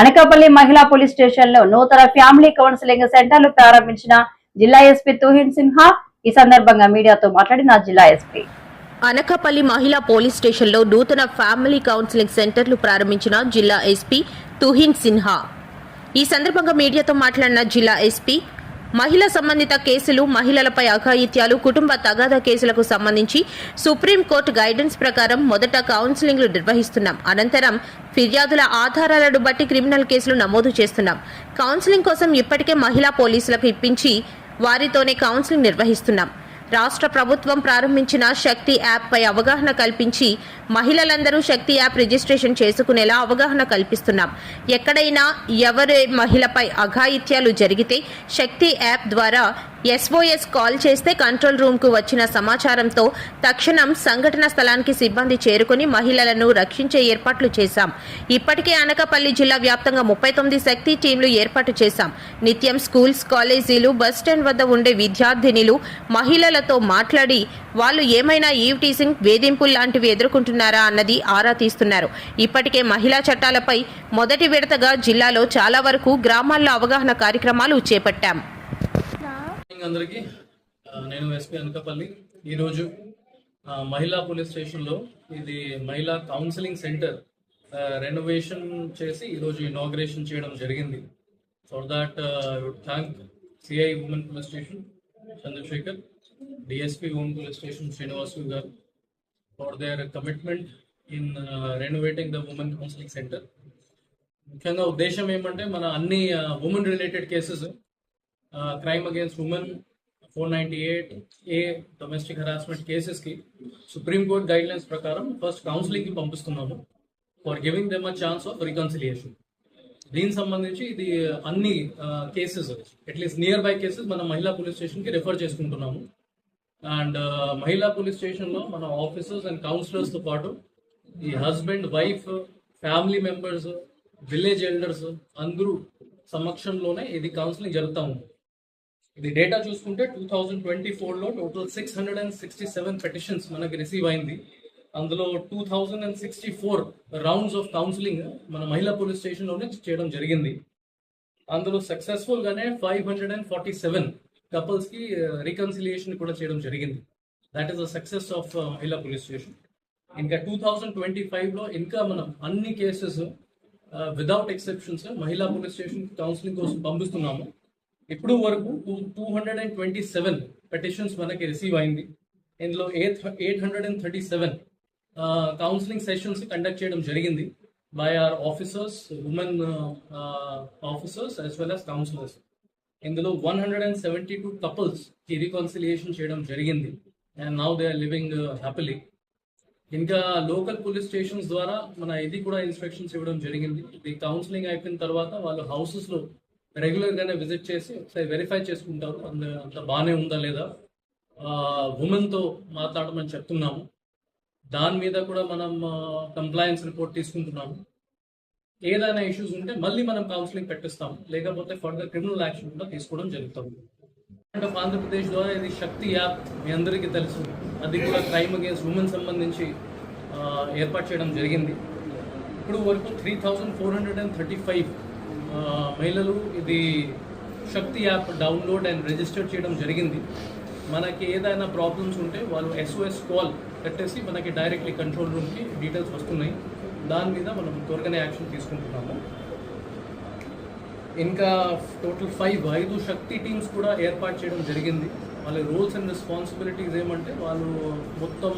అనకాపల్లి మహిళా పోలీస్ స్టేషన్లో నూతన ఫ్యామిలీ కౌన్సిలింగ్ సెంటర్లు ప్రారంభించిన జిల్లా ఎస్పీ తుహిన్ సిన్హా ఈ సందర్భంగా మీడియాతో మాట్లాడిన జిల్లా ఎస్పీ. అనకాపల్లి మహిళా పోలీస్ స్టేషన్లో నూతన ఫ్యామిలీ కౌన్సిలింగ్ సెంటర్లు ప్రారంభించిన జిల్లా ఎస్పీ తుహిన్ సిన్హా. ఈ సందర్భంగా మీడియాతో మాట్లాడిన జిల్లా ఎస్పీ మహిళా సంబంధిత కేసులు మహిళలపై అఘాయిత్యాలు కుటుంబ తగాదా కేసులకు సంబంధించి సుప్రీంకోర్టు గైడెన్స్ ప్రకారం మొదట కౌన్సిలింగ్లు నిర్వహిస్తున్నాం. అనంతరం ఫిర్యాదుల ఆధారాలను బట్టి క్రిమినల్ కేసులు నమోదు చేస్తున్నాం. కౌన్సిలింగ్ కోసం ఇప్పటికే మహిళా పోలీసులకు ఇప్పించి వారితోనే కౌన్సిలింగ్ నిర్వహిస్తున్నాం. రాష్ట్ర ప్రభుత్వం ప్రారంభించిన శక్తి యాప్పై అవగాహన కల్పించి మహిళలందరూ శక్తి యాప్ రిజిస్ట్రేషన్ చేసుకునేలా అవగాహన కల్పిస్తున్నాం. ఎక్కడైనా ఎవరి మహిళపై అఘాయిత్యాలు జరిగితే శక్తి యాప్ ద్వారా ఎస్ఓఎస్ కాల్ చేస్తే కంట్రోల్ రూమ్కు వచ్చిన సమాచారంతో తక్షణం సంఘటన స్థలానికి సిబ్బంది చేరుకుని మహిళలను రక్షించే ఏర్పాట్లు చేశాం. ఇప్పటికే అనకాపల్లి జిల్లా వ్యాప్తంగా ముప్పై తొమ్మిది శక్తి టీంలు ఏర్పాటు చేశాం. నిత్యం స్కూల్స్ కాలేజీలు బస్ స్టాండ్ వద్ద ఉండే విద్యార్థినిలు మహిళలతో మాట్లాడి వాళ్ళు ఏమైనా ఈవ్టీసింగ్ వేధింపులు లాంటివి ఎదుర్కొంటున్నారా? అన్నది ఆరా తీస్తున్నారు. ఇప్పటికే మహిళా చట్టాలపై మొదటి విడతగా జిల్లాలో చాలా వరకు గ్రామాల్లో అవగాహన కార్యక్రమాలు చేపట్టాం. మార్నింగ్ అందరికీ నేను ఎస్పీ అనకాపల్లి. ఈరోజు మహిళా పోలీస్ స్టేషన్లో ఇది మహిళా కౌన్సిలింగ్ సెంటర్ రెనోవేషన్ చేసి ఈరోజు ఇనాగ్రేషన్ చేయడం జరిగింది. For that would thank CI women police station Chandrashekar DSP women police station Srinivasu garu for their commitment in renovating the women counselling centre ముఖ్యంగా ఉద్దేశం ఏమంటే మన అన్ని women related cases crime against women four ninety eight A domestic harassment కేసెస్కి supreme court guidelines ప్రకారం first కౌన్సిలింగ్కి పంపిస్తున్నాము for giving them a chance of reconciliation దీనికి సంబంధించి ఇది అన్ని cases at least nearby cases మనం మహిళా పోలీస్ స్టేషన్కి రెఫర్ చేసుకుంటున్నాము. అండ్ మహిళా పోలీస్ స్టేషన్లో మన ఆఫీసర్స్ అండ్ కౌన్సిలర్స్తో పాటు ఈ husband wife family members village elders అందరూ సమక్షంలోనే ఇది కౌన్సిలింగ్ జరుగుతూ ఉంది. ఇది డేటా చూసుకుంటే టూ థౌజండ్ ట్వంటీ ఫోర్లో total six hundred and sixty seven petitions మనకి రిసీవ్ అయింది. అందులో two thousand and sixty four rounds of counselling మన మహిళా పోలీస్ స్టేషన్లోనే చేయడం జరిగింది. అందులో సక్సెస్ఫుల్గానే five hundred and forty seven కపుల్స్కి reconciliation కూడా చేయడం జరిగింది. That is the success of మహిళా పోలీస్ స్టేషన్. ఇంకా టూ థౌజండ్ ట్వంటీ ఫైవ్లో ఇంకా మనం అన్ని కేసెస్ విదౌట్ ఎక్సెప్షన్స్ మహిళా పోలీస్ స్టేషన్ కౌన్సిలింగ్ కోసం పంపిస్తున్నాము. ఇప్పుడు వరకు two two hundred and twenty seven petitions మనకి రిసీవ్ అయింది. ఇందులో eight eight hundred and thirty seven counselling sessions conduct చేయడం జరిగింది by our officers women officers as well as counsellors ఇందులో one hundred and seventy two కపుల్స్కి కి reconciliation చేయడం జరిగింది. And now they are living happily ఇంకా local police stations ద్వారా మన ఇది కూడా ఇన్స్పెక్షన్స్ ఇవ్వడం జరిగింది. ఇది కౌన్సిలింగ్ అయిపోయిన తర్వాత వాళ్ళు హౌసెస్లో రెగ్యులర్గానే విజిట్ చేసి ఒకసారి వెరిఫై చేసుకుంటారు అంత అంత బాగానే ఉందా లేదా? ఉమెన్తో మాట్లాడమని చెప్తున్నాము. దాని మీద కూడా మనం కంప్లయన్స్ రిపోర్ట్ తీసుకుంటున్నాము. ఏదైనా ఇష్యూస్ ఉంటే మళ్ళీ మనం కౌన్సిలింగ్ పెట్టిస్తాం లేకపోతే ఫర్దర్ క్రిమినల్ యాక్షన్ కూడా తీసుకోవడం జరుగుతుంది. అంటే ఆంధ్రప్రదేశ్ ద్వారా ఇది శక్తి యాప్ మీ అందరికీ తెలుసు. అది కూడా క్రైమ్ అగేన్స్ట్ ఉమెన్ సంబంధించి ఏర్పాటు చేయడం జరిగింది. ఇప్పుడు వరకు three thousand four hundred and thirty five మహిళలు ఇది Shakti app download and register చేయడం జరిగింది. మనకి ఏదైనా ప్రాబ్లమ్స్ ఉంటే వాళ్ళు ఎస్ఓఎస్ కాల్ కట్టేసి మనకి డైరెక్ట్లీ కంట్రోల్ రూమ్కి డీటెయిల్స్ వస్తున్నాయి. దాని మీద మనం త్వరగానే యాక్షన్ తీసుకుంటున్నాము. ఇంకా టోటల్ ఫైవ్ ఐదు శక్తి టీమ్స్ కూడా ఏర్పాటు చేయడం జరిగింది. వాళ్ళ రోల్స్ అండ్ రెస్పాన్సిబిలిటీస్ ఏమంటే వాళ్ళు మొత్తం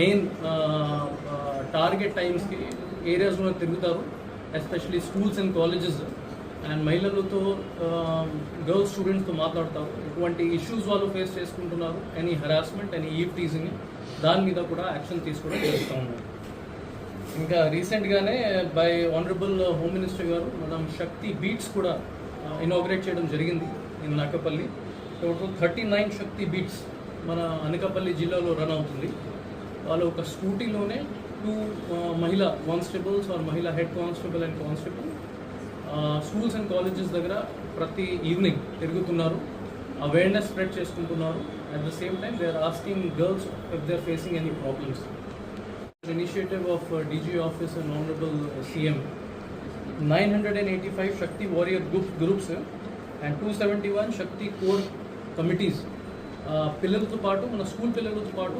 మెయిన్ టార్గెట్ టైమ్స్కి ఏరియాస్లో తిరుగుతారు. Especially schools and colleges and మహిళలతో గర్ల్స్ స్టూడెంట్స్తో మాట్లాడతారు ఇటువంటి ఇష్యూస్ వాళ్ళు ఫేస్ చేసుకుంటున్నారు. Any harassment any eve teasing దాని మీద కూడా యాక్షన్ తీసుకోవడం జరుగుతూ ఉన్నారు ఇంకా రీసెంట్గానే by honourable home minister garu మనం శక్తి బీట్స్ కూడా ఇనాగ్రేట్ చేయడం జరిగింది in Nakkapalli total thirty nine Shakti beats మన అనకాపల్లి జిల్లాలో రన్ అవుతుంది. వాళ్ళు ఒక స్కూటీలోనే టూ మహిళా కానిస్టేబుల్స్ ఆర్ మహిళా head constable and constable schools and colleges దగ్గర ప్రతి ఈవినింగ్ తిరుగుతున్నారు అవేర్నెస్ స్ప్రెడ్ చేసుకుంటున్నారు at the same time they are asking girls if they are facing any problems initiative of uh, DG office and honorable uh, CM nine hundred and eighty five Shakti warrior group groups and two seventy one Shakti core committees పిల్లలతో పాటు మన school పిల్లలతో పాటు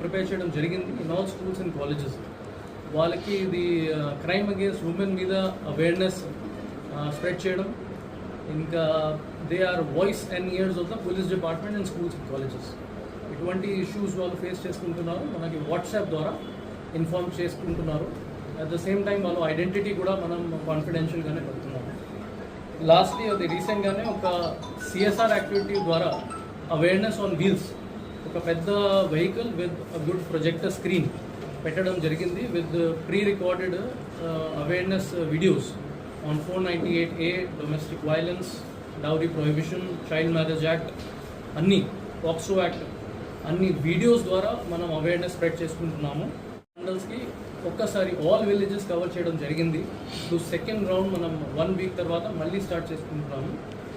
prepare చేయడం జరిగింది in all schools and colleges. వాళ్ళకి ఇది crime against women మీద అవేర్నెస్ స్ప్రెడ్ చేయడం. ఇంకా they are voice and ears of the police department and schools and colleges ఇటువంటి ఇష్యూస్ వాళ్ళు ఫేస్ చేసుకుంటున్నారు. మనకి వాట్సాప్ ద్వారా ఇన్ఫార్మ్ చేసుకుంటున్నారు. అట్ ద సేమ్ టైం వాళ్ళు ఐడెంటిటీ కూడా మనం కాన్ఫిడెన్షియల్గానే పెడుతున్నాము లాస్ట్లీ అది రీసెంట్గానే ఒక సిఎస్ఆర్ యాక్టివిటీ ద్వారా అవేర్నెస్ ఆన్ వీల్స్ ఒక పెద్ద vehicle with good projector screen పెట్టడం జరిగింది with pre recorded awareness videos on four ninety eight A domestic violence dowry prohibition child marriage act అన్నీ పాక్సో యాక్ట్ అన్ని వీడియోస్ ద్వారా మనం అవేర్నెస్ స్ప్రెడ్ చేసుకుంటున్నాము. మండల్స్కి ఒక్కసారి ఆల్ విలేజెస్ కవర్ చేయడం జరిగింది. టు సెకండ్ రౌండ్ మనం వన్ వీక్ తర్వాత మళ్ళీ స్టార్ట్ చేసుకుంటున్నాము.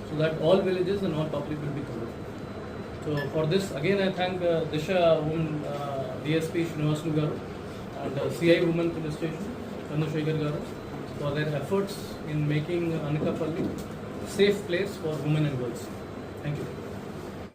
So that all villages and all public will be cover So for this, again I thank uh, Disha woman, uh, DSP Srinivasanu Garu and uh, CI woman police station Chandrasekhar Garu for their efforts in making Anikapalli a safe place for women and girls. Thank you.